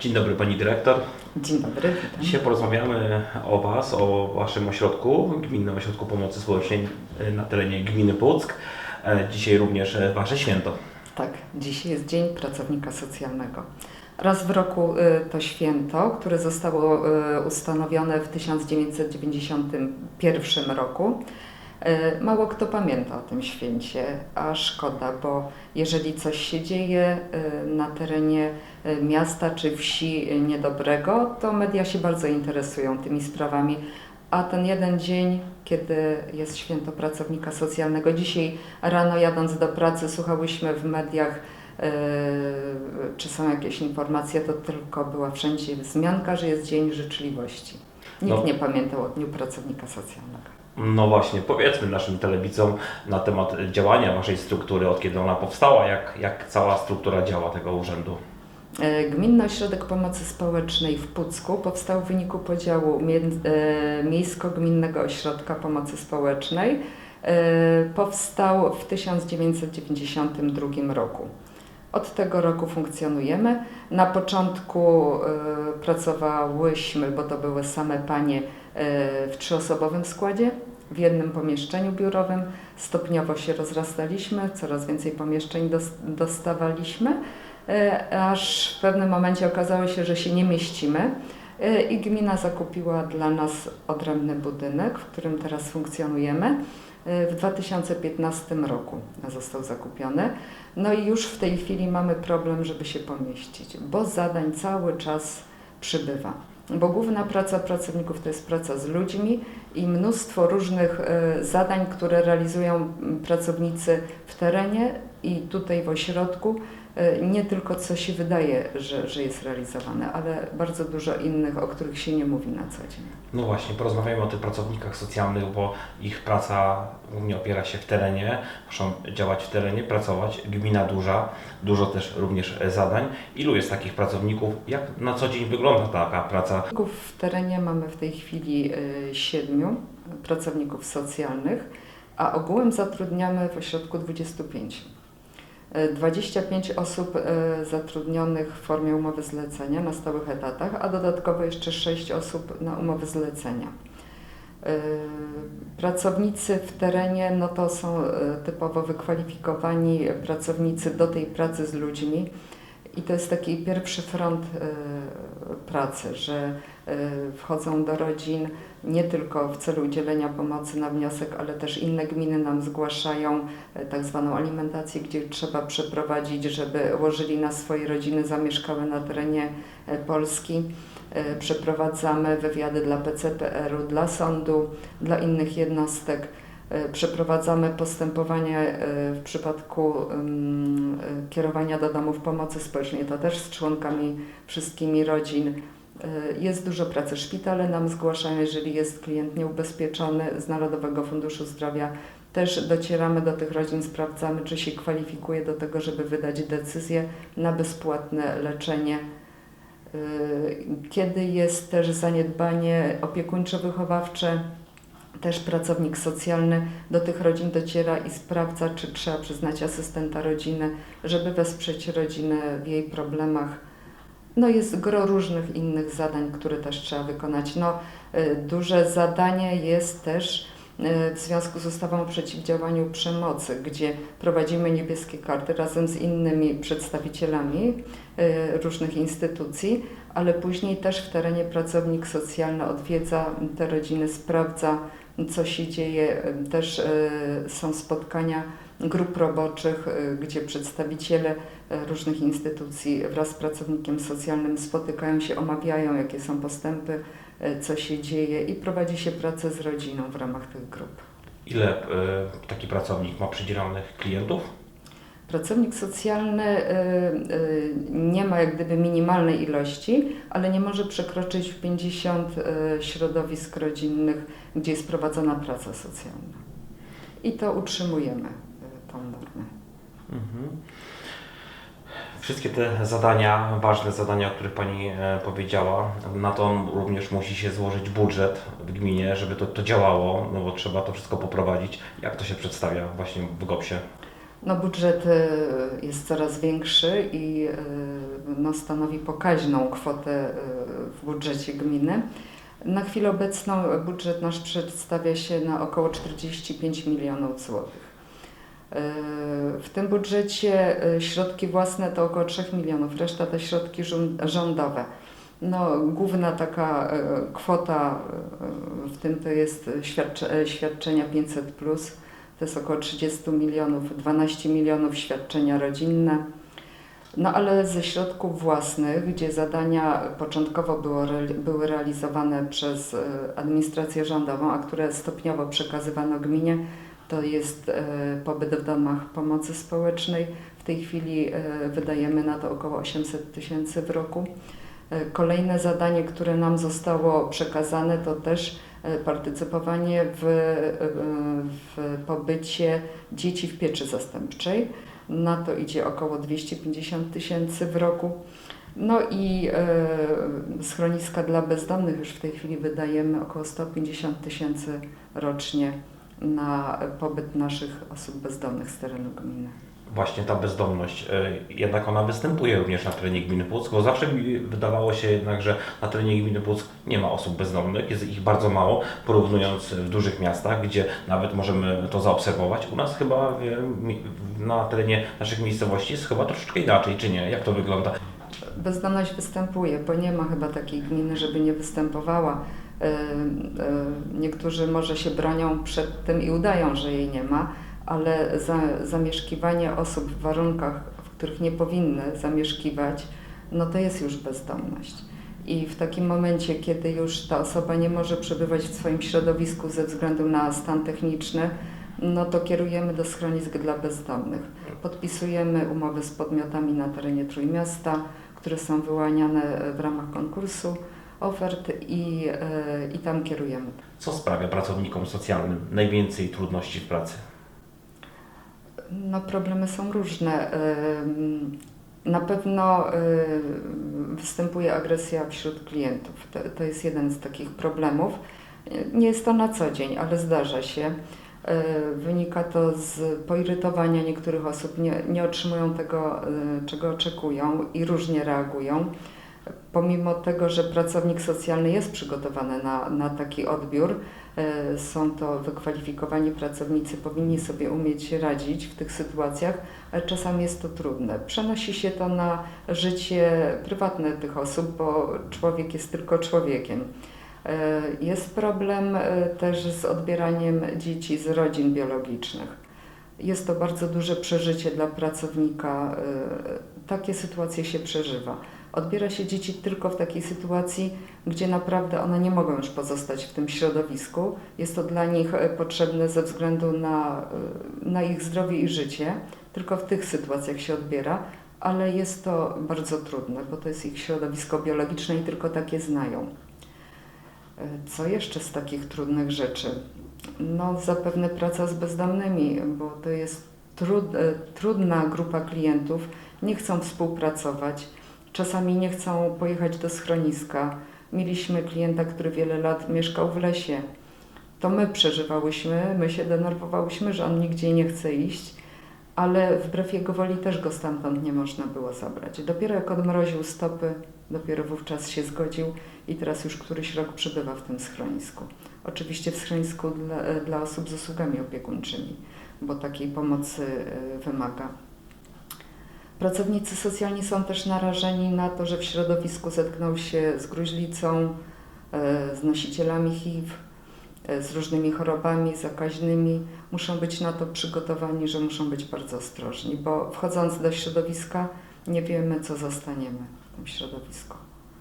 Dzień dobry Pani Dyrektor. Dzień dobry, witam. Dzisiaj porozmawiamy o Was, o Waszym ośrodku, Gminnym Ośrodku Pomocy Społecznej na terenie Gminy Puck. E, Dzisiaj również Wasze święto. Tak, dzisiaj jest Dzień Pracownika Socjalnego. Raz w roku y, to święto, które zostało y, ustanowione w 1991 roku. Y, Mało kto pamięta o tym święcie, a szkoda, bo jeżeli coś się dzieje y, na terenie y, miasta czy wsi niedobrego, to media się bardzo interesują tymi sprawami. A ten jeden dzień, kiedy jest święto pracownika socjalnego, dzisiaj rano jadąc do pracy słuchałyśmy w mediach, e, czy są jakieś informacje, to tylko była wszędzie wzmianka, że jest Dzień Życzliwości. Nikt No. nie pamiętał o Dniu Pracownika Socjalnego. No właśnie, powiedzmy naszym telewidzom na temat działania Waszej struktury, od kiedy ona powstała, jak, jak cała struktura działa tego urzędu. E, Gminny Ośrodek Pomocy Społecznej w Pucku powstał w wyniku podziału e, Miejsko-Gminnego Ośrodka Pomocy Społecznej. E, Powstał w 1992 roku. Od tego roku funkcjonujemy. Na początku e, pracowałyśmy, bo to były same panie, e, w trzyosobowym składzie, w jednym pomieszczeniu biurowym. Stopniowo się rozrastaliśmy, coraz więcej pomieszczeń dos- dostawaliśmy. E, aż w pewnym momencie okazało się, że się nie mieścimy i gmina zakupiła dla nas odrębny budynek, w którym teraz funkcjonujemy. E, W 2015 roku został zakupiony. No i już w tej chwili mamy problem, żeby się pomieścić, bo zadań cały czas przybywa. Bo główna praca pracowników to jest praca z ludźmi i mnóstwo różnych e, zadań, które realizują pracownicy w terenie i tutaj w ośrodku. E, Nie tylko co się wydaje, że, że jest realizowane, ale bardzo dużo innych, o których się nie mówi na co dzień. No właśnie, porozmawiajmy o tych pracownikach socjalnych, bo ich praca głównie opiera się w terenie, muszą działać w terenie, pracować. Gmina duża, dużo też również e, zadań. Ilu jest takich pracowników? Jak na co dzień wygląda taka praca? W terenie mamy w tej chwili y, siedmiu pracowników socjalnych, a ogółem zatrudniamy w ośrodku 25. Y, 25 osób y, zatrudnionych w formie umowy zlecenia na stałych etatach, a dodatkowo jeszcze 6 osób na umowy zlecenia. Y, Pracownicy w terenie no to są y, typowo wykwalifikowani pracownicy do tej pracy z ludźmi. I to jest taki pierwszy front pracy, że wchodzą do rodzin nie tylko w celu udzielenia pomocy na wniosek, ale też inne gminy nam zgłaszają y, tak zwaną alimentację, gdzie trzeba przeprowadzić, żeby łożyli na swoje rodziny zamieszkałe na terenie y, Polski. Y, Przeprowadzamy wywiady dla PCPR-u, dla sądu, dla innych jednostek. Y, Przeprowadzamy postępowanie y, w przypadku y, kierowania do domów pomocy społecznej, to też z członkami wszystkimi rodzin. Y, Jest dużo pracy. Szpitale nam zgłaszają, jeżeli jest klient nieubezpieczony z Narodowego Funduszu Zdrowia. Też docieramy do tych rodzin, sprawdzamy, czy się kwalifikuje do tego, żeby wydać decyzję na bezpłatne leczenie. Y, Kiedy jest też zaniedbanie opiekuńczo-wychowawcze, też pracownik socjalny do tych rodzin dociera i sprawdza, czy trzeba przyznać asystenta rodziny, żeby wesprzeć rodzinę w jej problemach. No jest gro różnych innych zadań, które też trzeba wykonać. No, y, duże zadanie jest też y, w związku z ustawą o przeciwdziałaniu przemocy, gdzie prowadzimy niebieskie karty razem z innymi przedstawicielami y, różnych instytucji, ale później też w terenie pracownik socjalny odwiedza te rodziny, sprawdza, co się dzieje. Też są spotkania grup roboczych, gdzie przedstawiciele różnych instytucji wraz z pracownikiem socjalnym spotykają się, omawiają, jakie są postępy, y, co się dzieje i prowadzi się pracę z rodziną w ramach tych grup. Ile e, taki pracownik ma przydzielonych klientów? Pracownik socjalny y, nie ma jak gdyby minimalnej ilości, ale nie może przekroczyć 50 y, środowisk rodzinnych, gdzie jest prowadzona praca socjalna. I to utrzymujemy, tą normę. Mhm. Wszystkie te zadania, ważne zadania, o których Pani e, powiedziała, na to również musi się złożyć budżet w gminie, żeby to, to działało, no bo trzeba to wszystko poprowadzić. Jak to się przedstawia właśnie w GOPS-ie? No budżet y, jest coraz większy i y, no, stanowi pokaźną kwotę w budżecie gminy. Na chwilę obecną budżet nasz przedstawia się na około 45 milionów złotych. W tym budżecie y, środki własne to około 3 milionów, reszta to środki rządowe. No, główna taka y, kwota y, w tym to jest świadcze, świadczenia 500, to jest około 30 milionów, 12 milionów świadczenia rodzinne. No ale ze środków własnych, gdzie zadania początkowo było, były realizowane przez administrację rządową, a które stopniowo przekazywano gminie, to jest y, pobyt w domach pomocy społecznej. W tej chwili y, wydajemy na to około 800 tysięcy w roku. Y, Kolejne zadanie, które nam zostało przekazane, to też partycypowanie w, w pobycie dzieci w pieczy zastępczej. Na to idzie około 250 tysięcy w roku. No i e, schroniska dla bezdomnych już w tej chwili wydajemy około 150 tysięcy rocznie na pobyt naszych osób bezdomnych z terenu gminy. Właśnie ta bezdomność, y, jednak ona występuje również na terenie gminy Płuck, bo zawsze mi wydawało się jednak, że na terenie gminy Płuck nie ma osób bezdomnych, jest ich bardzo mało, porównując w dużych miastach, gdzie nawet możemy to zaobserwować. U nas chyba mi- na terenie naszych miejscowości jest chyba troszeczkę inaczej, czy nie? Jak to wygląda? Bezdomność występuje, bo nie ma chyba takiej gminy, żeby nie występowała. E, e, Niektórzy może się bronią przed tym i udają, że jej nie ma, ale za, zamieszkiwanie osób w warunkach, w których nie powinny zamieszkiwać, no to jest już bezdomność. I w takim momencie, kiedy już ta osoba nie może przebywać w swoim środowisku ze względu na stan techniczny, no to kierujemy do schronisk dla bezdomnych. Podpisujemy umowy z podmiotami na terenie Trójmiasta, które są wyłaniane w ramach konkursu ofert i, e, i tam kierujemy. Co sprawia pracownikom socjalnym najwięcej trudności w pracy? No, problemy są różne. Na pewno y, występuje agresja wśród klientów. To, to jest jeden z takich problemów. Nie jest to na co dzień, ale zdarza się. Y, Wynika to z poirytowania niektórych osób, nie, nie otrzymują tego, czego oczekują i różnie reagują. Pomimo tego, że pracownik socjalny jest przygotowany na, na taki odbiór, e, są to wykwalifikowani pracownicy, powinni sobie umieć radzić w tych sytuacjach, ale czasami jest to trudne. Przenosi się to na życie prywatne tych osób, bo człowiek jest tylko człowiekiem. E, Jest problem e, też z odbieraniem dzieci z rodzin biologicznych. Jest to bardzo duże przeżycie dla pracownika. Takie sytuacje się przeżywa. Odbiera się dzieci tylko w takiej sytuacji, gdzie naprawdę one nie mogą już pozostać w tym środowisku. Jest to dla nich e, potrzebne ze względu na, e, na ich zdrowie i życie. Tylko w tych sytuacjach się odbiera, ale jest to bardzo trudne, bo to jest ich środowisko biologiczne i tylko takie znają. E, Co jeszcze z takich trudnych rzeczy? No, zapewne praca z bezdomnymi, bo to jest trud, trudna grupa klientów, nie chcą współpracować, czasami nie chcą pojechać do schroniska. Mieliśmy klienta, który wiele lat mieszkał w lesie. To my przeżywałyśmy, my się denerwowałyśmy, że on nigdzie nie chce iść, ale wbrew jego woli też go stamtąd nie można było zabrać. Dopiero jak odmroził stopy, dopiero wówczas się zgodził i teraz już któryś rok przebywa w tym schronisku. Oczywiście w schronisku dla, dla osób z usługami opiekuńczymi, bo takiej pomocy e, wymaga. Pracownicy socjalni są też narażeni na to, że w środowisku zetkną się z gruźlicą, e, z nosicielami HIV, e, z różnymi chorobami zakaźnymi. Muszą być na to przygotowani, że muszą być bardzo ostrożni, bo wchodząc do środowiska nie wiemy, co zastaniemy w tym środowisku.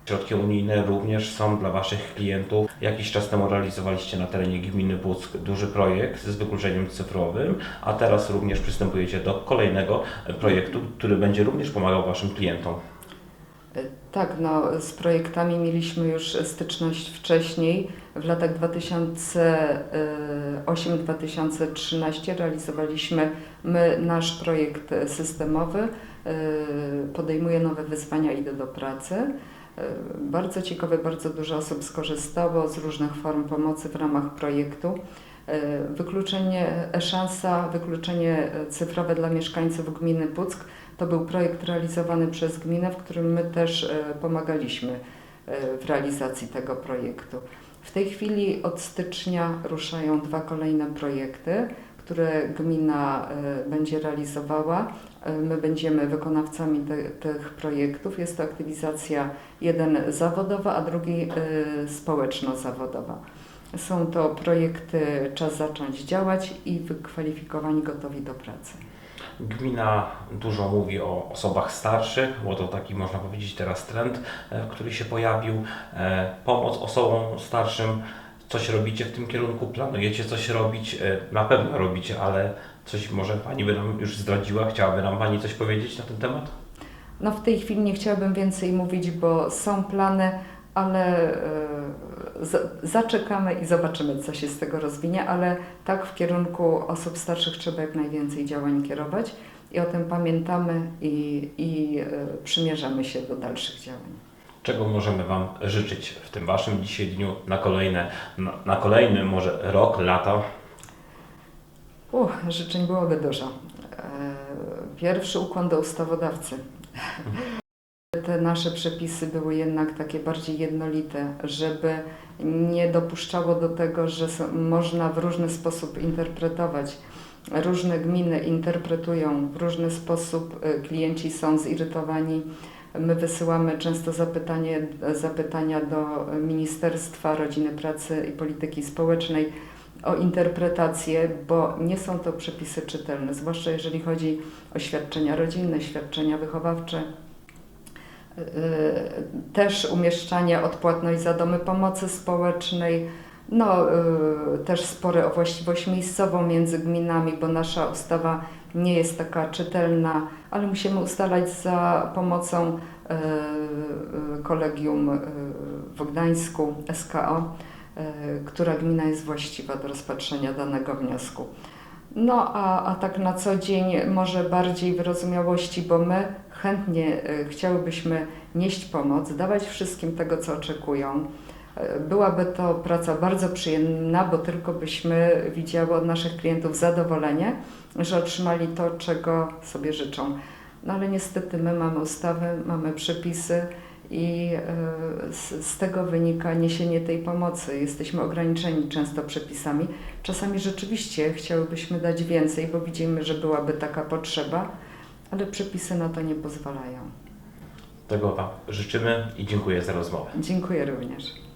Środki unijne również są dla Waszych klientów. Jakiś czas temu realizowaliście na terenie gminy Płuck duży projekt z wykluczeniem cyfrowym, a teraz również przystępujecie do kolejnego projektu, który będzie również pomagał Waszym klientom. E, Tak, no, z projektami mieliśmy już styczność wcześniej. W latach 2008-2013 realizowaliśmy my nasz projekt systemowy. e, Podejmuję nowe wyzwania, idę do pracy. E, Bardzo ciekawe, bardzo dużo osób skorzystało z różnych form pomocy w ramach projektu. E, Wykluczenie, e-szansa, wykluczenie e, cyfrowe dla mieszkańców gminy Puck To był projekt realizowany przez gminę, w którym my też e, pomagaliśmy e, w realizacji tego projektu. W tej chwili od stycznia ruszają dwa kolejne projekty, które gmina e, będzie realizowała. E, My będziemy wykonawcami te, tych projektów. Jest to aktywizacja jeden zawodowa, a drugi e, społeczno-zawodowa. Są to projekty Czas zacząć działać i wykwalifikowani gotowi do pracy. Gmina dużo mówi o osobach starszych, bo to taki można powiedzieć teraz trend, który się pojawił. Pomoc osobom starszym. Coś robicie w tym kierunku? Planujecie coś robić? E, Na pewno robicie, ale coś może Pani by nam już zdradziła? Chciałaby nam Pani coś powiedzieć na ten temat? No w tej chwili nie chciałabym więcej mówić, bo są plany, ale e, zaczekamy i zobaczymy, co się z tego rozwinie, ale tak w kierunku osób starszych trzeba jak najwięcej działań kierować i o tym pamiętamy i, i e, przymierzamy się do dalszych działań. Czego możemy Wam życzyć w tym Waszym dzisiaj dniu na kolejne, na, na kolejny może rok, lata? Uch, życzeń byłoby dużo. E, Pierwszy ukłon do ustawodawcy. Te nasze przepisy były jednak takie bardziej jednolite, żeby nie dopuszczało do tego, że można w różny sposób interpretować. Różne gminy interpretują w różny sposób, e, klienci są zirytowani. My wysyłamy często zapytanie, zapytania do Ministerstwa Rodziny, Pracy i Polityki Społecznej o interpretację, bo nie są to przepisy czytelne, zwłaszcza jeżeli chodzi o świadczenia rodzinne, świadczenia wychowawcze. Yy, Też umieszczanie odpłatność za domy pomocy społecznej, no yy, też spory o właściwość miejscową między gminami, bo nasza ustawa nie jest taka czytelna, ale musimy ustalać za pomocą yy, yy, kolegium yy, w Gdańsku, SKO, yy, która gmina jest właściwa do rozpatrzenia danego wniosku. No a, a tak na co dzień może bardziej wyrozumiałości, bo my chętnie y, chciałybyśmy nieść pomoc, dawać wszystkim tego, co oczekują. Byłaby to praca bardzo przyjemna, bo tylko byśmy widziały od naszych klientów zadowolenie, że otrzymali to, czego sobie życzą. No ale niestety my mamy ustawy, mamy przepisy i z, z tego wynika niesienie tej pomocy. Jesteśmy ograniczeni często przepisami. Czasami rzeczywiście chciałybyśmy dać więcej, bo widzimy, że byłaby taka potrzeba, ale przepisy na to nie pozwalają. Tego Wam życzymy i dziękuję za rozmowę. Dziękuję również.